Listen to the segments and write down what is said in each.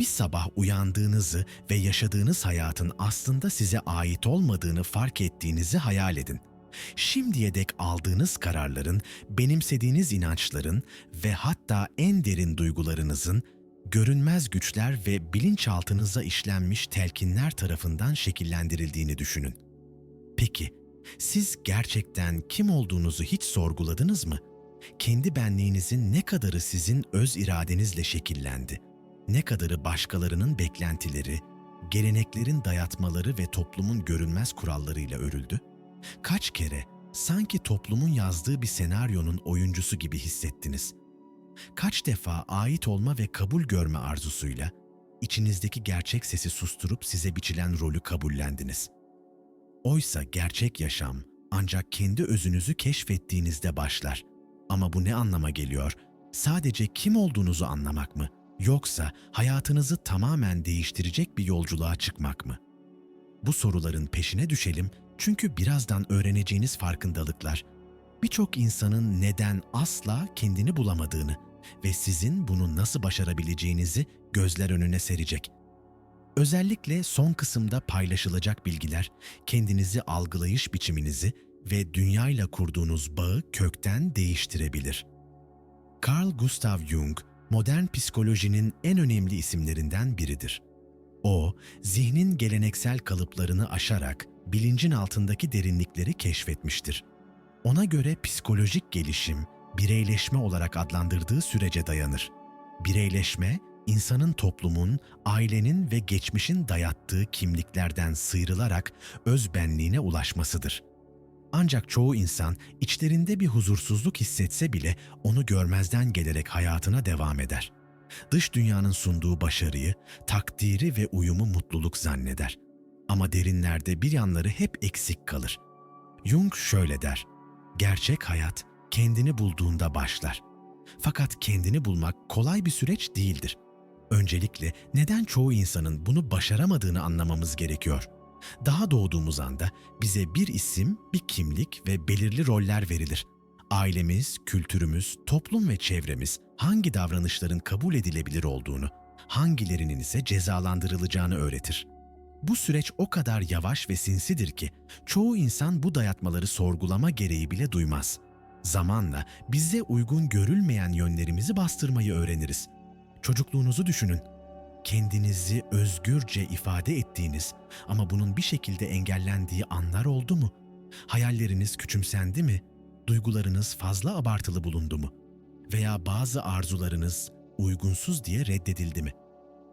Bir sabah uyandığınızı ve yaşadığınız hayatın aslında size ait olmadığını fark ettiğinizi hayal edin. Şimdiye dek aldığınız kararların, benimsediğiniz inançların ve hatta en derin duygularınızın görünmez güçler ve bilinçaltınıza işlenmiş telkinler tarafından şekillendirildiğini düşünün. Peki, siz gerçekten kim olduğunuzu hiç sorguladınız mı? Kendi benliğinizin ne kadarı sizin öz iradenizle şekillendi? Ne kadarı başkalarının beklentileri, geleneklerin dayatmaları ve toplumun görünmez kurallarıyla örüldü? Kaç kere sanki toplumun yazdığı bir senaryonun oyuncusu gibi hissettiniz? Kaç defa ait olma ve kabul görme arzusuyla içinizdeki gerçek sesi susturup size biçilen rolü kabullendiniz? Oysa gerçek yaşam ancak kendi özünüzü keşfettiğinizde başlar. Ama bu ne anlama geliyor? Sadece kim olduğunuzu anlamak mı? Yoksa hayatınızı tamamen değiştirecek bir yolculuğa çıkmak mı? Bu soruların peşine düşelim çünkü birazdan öğreneceğiniz farkındalıklar birçok insanın neden asla kendini bulamadığını ve sizin bunu nasıl başarabileceğinizi gözler önüne serecek. Özellikle son kısımda paylaşılacak bilgiler kendinizi algılayış biçiminizi ve dünyayla kurduğunuz bağı kökten değiştirebilir. Carl Gustav Jung, modern psikolojinin en önemli isimlerinden biridir. O, zihnin geleneksel kalıplarını aşarak bilincin altındaki derinlikleri keşfetmiştir. Ona göre psikolojik gelişim, bireyleşme olarak adlandırdığı sürece dayanır. Bireyleşme, insanın toplumun, ailenin ve geçmişin dayattığı kimliklerden sıyrılarak öz benliğine ulaşmasıdır. Ancak çoğu insan içlerinde bir huzursuzluk hissetse bile onu görmezden gelerek hayatına devam eder. Dış dünyanın sunduğu başarıyı, takdiri ve uyumu mutluluk zanneder. Ama derinlerde bir yanları hep eksik kalır. Jung şöyle der, gerçek hayat kendini bulduğunda başlar. Fakat kendini bulmak kolay bir süreç değildir. Öncelikle neden çoğu insanın bunu başaramadığını anlamamız gerekiyor. Daha doğduğumuz anda bize bir isim, bir kimlik ve belirli roller verilir. Ailemiz, kültürümüz, toplum ve çevremiz hangi davranışların kabul edilebilir olduğunu, hangilerinin ise cezalandırılacağını öğretir. Bu süreç o kadar yavaş ve sinsidir ki çoğu insan bu dayatmaları sorgulama gereği bile duymaz. Zamanla bize uygun görülmeyen yönlerimizi bastırmayı öğreniriz. Çocukluğunuzu düşünün. Kendinizi özgürce ifade ettiğiniz ama bunun bir şekilde engellendiği anlar oldu mu? Hayalleriniz küçümsendi mi? Duygularınız fazla abartılı bulundu mu? Veya bazı arzularınız uygunsuz diye reddedildi mi?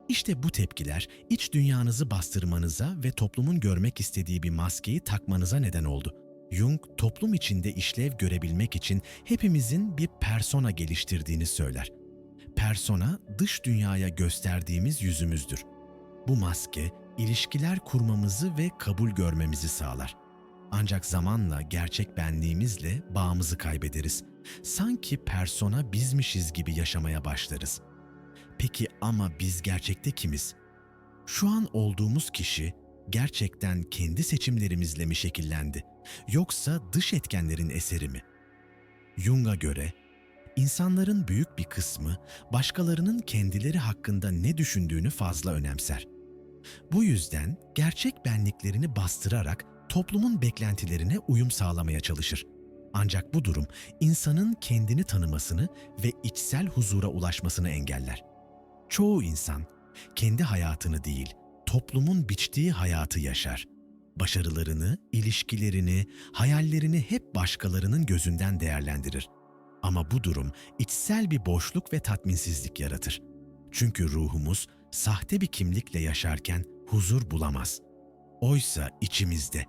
İşte bu tepkiler iç dünyanızı bastırmanıza ve toplumun görmek istediği bir maskeyi takmanıza neden oldu. Jung, toplum içinde işlev görebilmek için hepimizin bir persona geliştirdiğini söyler. Persona, dış dünyaya gösterdiğimiz yüzümüzdür. Bu maske, ilişkiler kurmamızı ve kabul görmemizi sağlar. Ancak zamanla gerçek benliğimizle bağımızı kaybederiz. Sanki persona bizmişiz gibi yaşamaya başlarız. Peki ama biz gerçekte kimiz? Şu an olduğumuz kişi gerçekten kendi seçimlerimizle mi şekillendi yoksa dış etkenlerin eseri mi? Jung'a göre insanların büyük bir kısmı başkalarının kendileri hakkında ne düşündüğünü fazla önemser. Bu yüzden gerçek benliklerini bastırarak toplumun beklentilerine uyum sağlamaya çalışır. Ancak bu durum insanın kendini tanımasını ve içsel huzura ulaşmasını engeller. Çoğu insan kendi hayatını değil, toplumun biçtiği hayatı yaşar. Başarılarını, ilişkilerini, hayallerini hep başkalarının gözünden değerlendirir. Ama bu durum içsel bir boşluk ve tatminsizlik yaratır. Çünkü ruhumuz sahte bir kimlikle yaşarken huzur bulamaz. Oysa içimizde,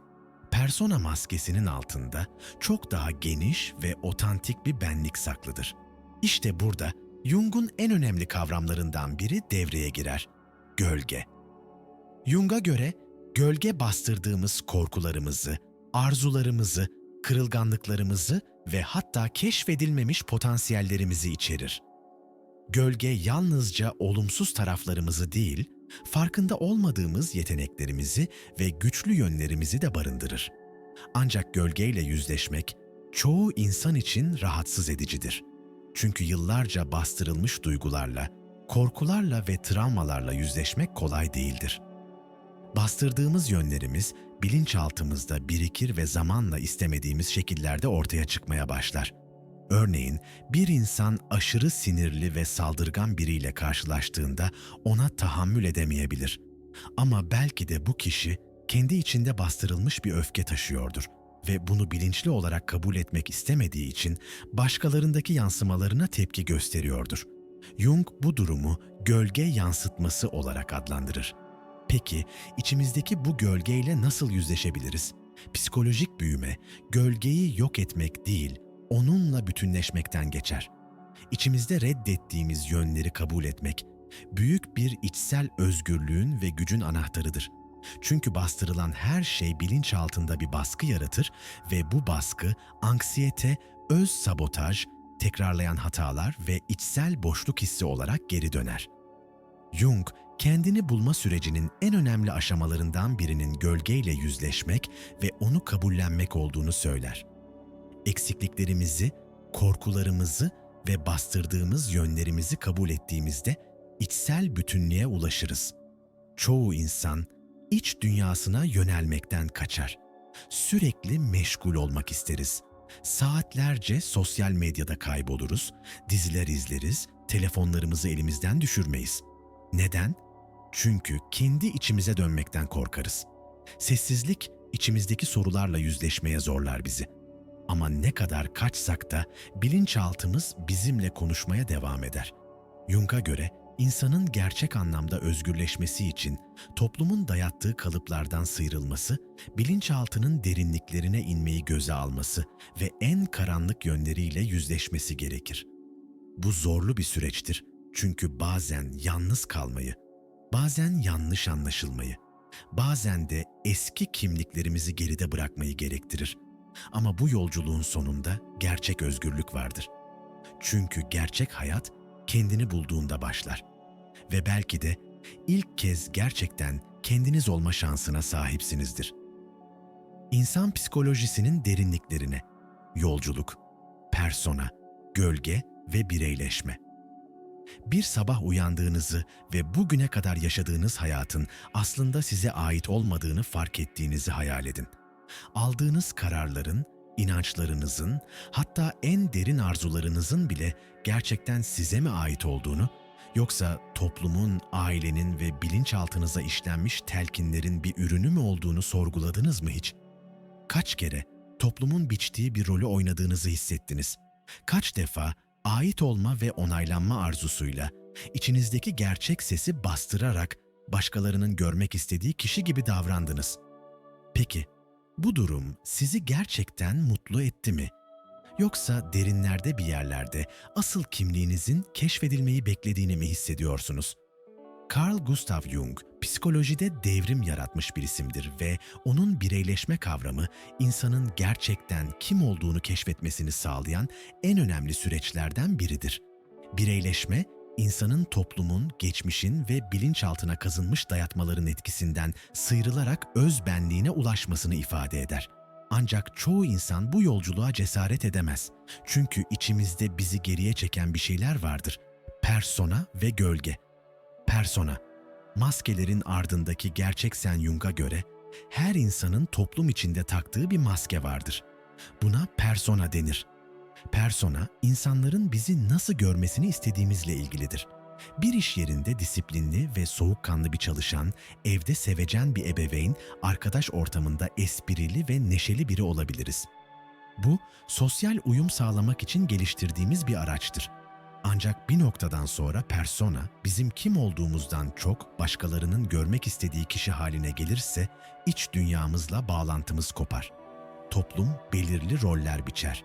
persona maskesinin altında çok daha geniş ve otantik bir benlik saklıdır. İşte burada Jung'un en önemli kavramlarından biri devreye girer. Gölge. Jung'a göre gölge bastırdığımız korkularımızı, arzularımızı, kırılganlıklarımızı ve hatta keşfedilmemiş potansiyellerimizi içerir. Gölge yalnızca olumsuz taraflarımızı değil, farkında olmadığımız yeteneklerimizi ve güçlü yönlerimizi de barındırır. Ancak gölgeyle yüzleşmek çoğu insan için rahatsız edicidir. Çünkü yıllarca bastırılmış duygularla, Korkularla ve travmalarla yüzleşmek kolay değildir. Bastırdığımız yönlerimiz bilinçaltımızda birikir ve zamanla istemediğimiz şekillerde ortaya çıkmaya başlar. Örneğin bir insan aşırı sinirli ve saldırgan biriyle karşılaştığında ona tahammül edemeyebilir. Ama belki de bu kişi kendi içinde bastırılmış bir öfke taşıyordur ve bunu bilinçli olarak kabul etmek istemediği için başkalarındaki yansımalarına tepki gösteriyordur. Jung bu durumu gölge yansıtması olarak adlandırır. Peki içimizdeki bu gölgeyle nasıl yüzleşebiliriz? Psikolojik büyüme gölgeyi yok etmek değil, onunla bütünleşmekten geçer. İçimizde reddettiğimiz yönleri kabul etmek büyük bir içsel özgürlüğün ve gücün anahtarıdır. Çünkü bastırılan her şey bilinç altında bir baskı yaratır ve bu baskı anksiyete, öz sabotaj, tekrarlayan hatalar ve içsel boşluk hissi olarak geri döner. Jung, kendini bulma sürecinin en önemli aşamalarından birinin gölgeyle yüzleşmek ve onu kabullenmek olduğunu söyler. Eksikliklerimizi, korkularımızı ve bastırdığımız yönlerimizi kabul ettiğimizde içsel bütünlüğe ulaşırız. Çoğu insan iç dünyasına yönelmekten kaçar. Sürekli meşgul olmak isteriz. Saatlerce sosyal medyada kayboluruz, diziler izleriz, telefonlarımızı elimizden düşürmeyiz. Neden? Çünkü kendi içimize dönmekten korkarız. Sessizlik içimizdeki sorularla yüzleşmeye zorlar bizi. Ama ne kadar kaçsak da bilinçaltımız bizimle konuşmaya devam eder. Jung'a göre insanın gerçek anlamda özgürleşmesi için toplumun dayattığı kalıplardan sıyrılması, bilinçaltının derinliklerine inmeyi göze alması ve en karanlık yönleriyle yüzleşmesi gerekir. Bu zorlu bir süreçtir çünkü bazen yalnız kalmayı, bazen yanlış anlaşılmayı, bazen de eski kimliklerimizi geride bırakmayı gerektirir. Ama bu yolculuğun sonunda gerçek özgürlük vardır. Çünkü gerçek hayat kendini bulduğunda başlar. Ve belki de ilk kez gerçekten kendiniz olma şansına sahipsinizdir. İnsan psikolojisinin derinliklerine, yolculuk, persona, gölge ve bireyleşme. Bir sabah uyandığınızı ve bugüne kadar yaşadığınız hayatın aslında size ait olmadığını fark ettiğinizi hayal edin. Aldığınız kararların, inançlarınızın, hatta en derin arzularınızın bile gerçekten size mi ait olduğunu, yoksa toplumun, ailenin ve bilinçaltınıza işlenmiş telkinlerin bir ürünü mü olduğunu sorguladınız mı hiç? Kaç kere toplumun biçtiği bir rolü oynadığınızı hissettiniz? Kaç defa ait olma ve onaylanma arzusuyla içinizdeki gerçek sesi bastırarak başkalarının görmek istediği kişi gibi davrandınız? Peki, bu durum sizi gerçekten mutlu etti mi? Yoksa derinlerde bir yerlerde asıl kimliğinizin keşfedilmeyi beklediğini mi hissediyorsunuz? Carl Gustav Jung, psikolojide devrim yaratmış bir isimdir ve onun bireyleşme kavramı insanın gerçekten kim olduğunu keşfetmesini sağlayan en önemli süreçlerden biridir. Bireyleşme, insanın toplumun, geçmişin ve bilinçaltına kazınmış dayatmaların etkisinden sıyrılarak öz benliğine ulaşmasını ifade eder. Ancak çoğu insan bu yolculuğa cesaret edemez. Çünkü içimizde bizi geriye çeken bir şeyler vardır. Persona ve gölge. Persona, maskelerin ardındaki gerçek sen Jung'a göre her insanın toplum içinde taktığı bir maske vardır. Buna persona denir. Persona, insanların bizi nasıl görmesini istediğimizle ilgilidir. Bir iş yerinde disiplinli ve soğukkanlı bir çalışan, evde sevecen bir ebeveyn, arkadaş ortamında esprili ve neşeli biri olabiliriz. Bu, sosyal uyum sağlamak için geliştirdiğimiz bir araçtır. Ancak bir noktadan sonra persona bizim kim olduğumuzdan çok başkalarının görmek istediği kişi haline gelirse iç dünyamızla bağlantımız kopar. Toplum belirli roller biçer.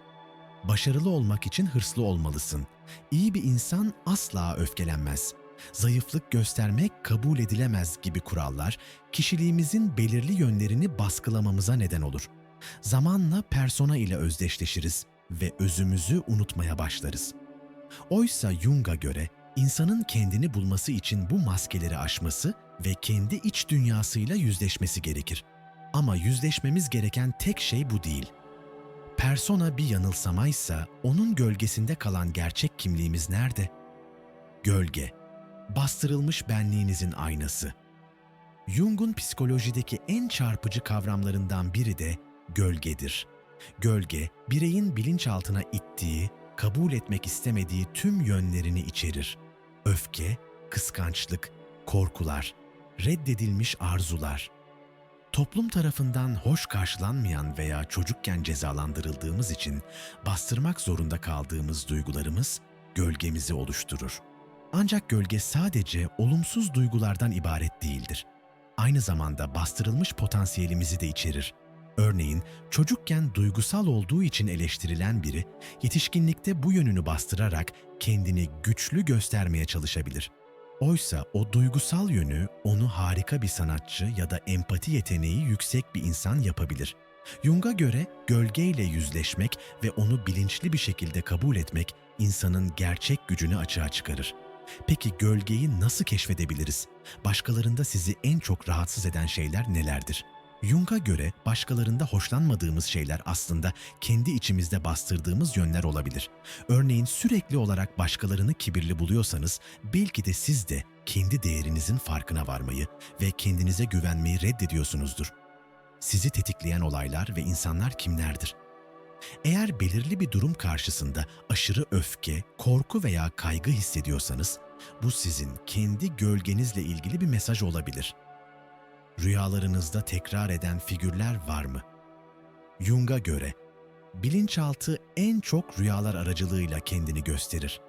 Başarılı olmak için hırslı olmalısın. İyi bir insan asla öfkelenmez. Zayıflık göstermek kabul edilemez gibi kurallar kişiliğimizin belirli yönlerini baskılamamıza neden olur. Zamanla persona ile özdeşleşiriz ve özümüzü unutmaya başlarız. Oysa Jung'a göre insanın kendini bulması için bu maskeleri aşması ve kendi iç dünyasıyla yüzleşmesi gerekir. Ama yüzleşmemiz gereken tek şey bu değil. Persona bir yanılsamaysa onun gölgesinde kalan gerçek kimliğimiz nerede? Gölge. bastırılmış benliğinizin aynası. Jung'un psikolojideki en çarpıcı kavramlarından biri de gölgedir. Gölge, bireyin bilinçaltına ittiği, kabul etmek istemediği tüm yönlerini içerir. Öfke, kıskançlık, korkular, reddedilmiş arzular. Toplum tarafından hoş karşılanmayan veya çocukken cezalandırıldığımız için bastırmak zorunda kaldığımız duygularımız gölgemizi oluşturur. Ancak gölge sadece olumsuz duygulardan ibaret değildir. Aynı zamanda bastırılmış potansiyelimizi de içerir. Örneğin çocukken duygusal olduğu için eleştirilen biri yetişkinlikte bu yönünü bastırarak kendini güçlü göstermeye çalışabilir. Oysa o duygusal yönü onu harika bir sanatçı ya da empati yeteneği yüksek bir insan yapabilir. Jung'a göre gölgeyle yüzleşmek ve onu bilinçli bir şekilde kabul etmek insanın gerçek gücünü açığa çıkarır. Peki gölgeyi nasıl keşfedebiliriz? Başkalarında sizi en çok rahatsız eden şeyler nelerdir? Jung'a göre başkalarında hoşlanmadığımız şeyler aslında kendi içimizde bastırdığımız yönler olabilir. Örneğin sürekli olarak başkalarını kibirli buluyorsanız belki de siz de kendi değerinizin farkına varmayı ve kendinize güvenmeyi reddediyorsunuzdur. Sizi tetikleyen olaylar ve insanlar kimlerdir? Eğer belirli bir durum karşısında aşırı öfke, korku veya kaygı hissediyorsanız, bu sizin kendi gölgenizle ilgili bir mesaj olabilir. Rüyalarınızda tekrar eden figürler var mı? Jung'a göre bilinçaltı en çok rüyalar aracılığıyla kendini gösterir.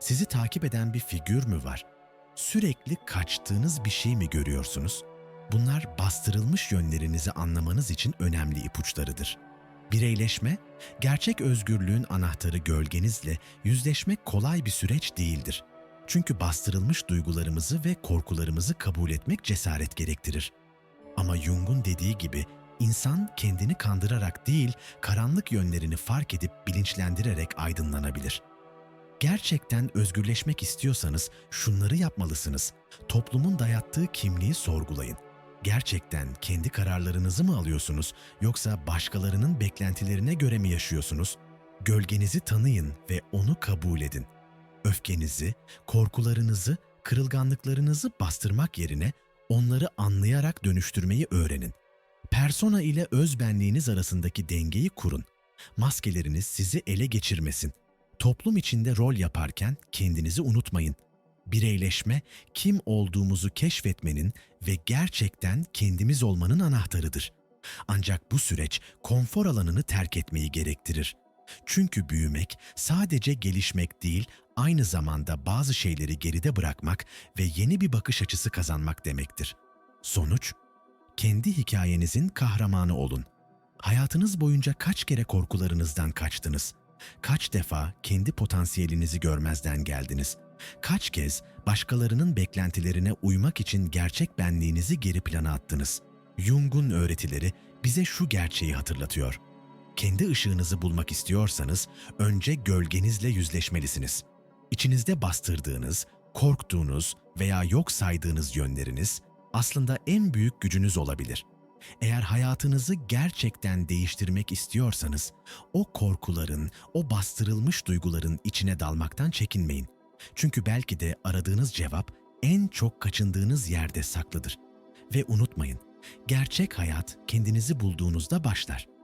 Sizi takip eden bir figür mü var? Sürekli kaçtığınız bir şey mi görüyorsunuz? Bunlar bastırılmış yönlerinizi anlamanız için önemli ipuçlarıdır. Bireyleşme, gerçek özgürlüğün anahtarı gölgenizle yüzleşmek kolay bir süreç değildir. Çünkü bastırılmış duygularımızı ve korkularımızı kabul etmek cesaret gerektirir. Ama Jung'un dediği gibi insan kendini kandırarak değil, karanlık yönlerini fark edip bilinçlendirerek aydınlanabilir. Gerçekten özgürleşmek istiyorsanız şunları yapmalısınız. Toplumun dayattığı kimliği sorgulayın. Gerçekten kendi kararlarınızı mı alıyorsunuz yoksa başkalarının beklentilerine göre mi yaşıyorsunuz? Gölgenizi tanıyın ve onu kabul edin. Öfkenizi, korkularınızı, kırılganlıklarınızı bastırmak yerine onları anlayarak dönüştürmeyi öğrenin. Persona ile özbenliğiniz arasındaki dengeyi kurun. Maskeleriniz sizi ele geçirmesin. Toplum içinde rol yaparken kendinizi unutmayın. Bireyleşme, kim olduğumuzu keşfetmenin ve gerçekten kendimiz olmanın anahtarıdır. Ancak bu süreç konfor alanını terk etmeyi gerektirir. Çünkü büyümek sadece gelişmek değil, aynı zamanda bazı şeyleri geride bırakmak ve yeni bir bakış açısı kazanmak demektir. Sonuç, kendi hikayenizin kahramanı olun. Hayatınız boyunca kaç kere korkularınızdan kaçtınız? Kaç defa kendi potansiyelinizi görmezden geldiniz? Kaç kez başkalarının beklentilerine uymak için gerçek benliğinizi geri plana attınız? Jung'un öğretileri bize şu gerçeği hatırlatıyor. Kendi ışığınızı bulmak istiyorsanız önce gölgenizle yüzleşmelisiniz. İçinizde bastırdığınız, korktuğunuz veya yok saydığınız yönleriniz aslında en büyük gücünüz olabilir. Eğer hayatınızı gerçekten değiştirmek istiyorsanız, o korkuların, o bastırılmış duyguların içine dalmaktan çekinmeyin. Çünkü belki de aradığınız cevap en çok kaçındığınız yerde saklıdır. Ve unutmayın, gerçek hayat kendinizi bulduğunuzda başlar.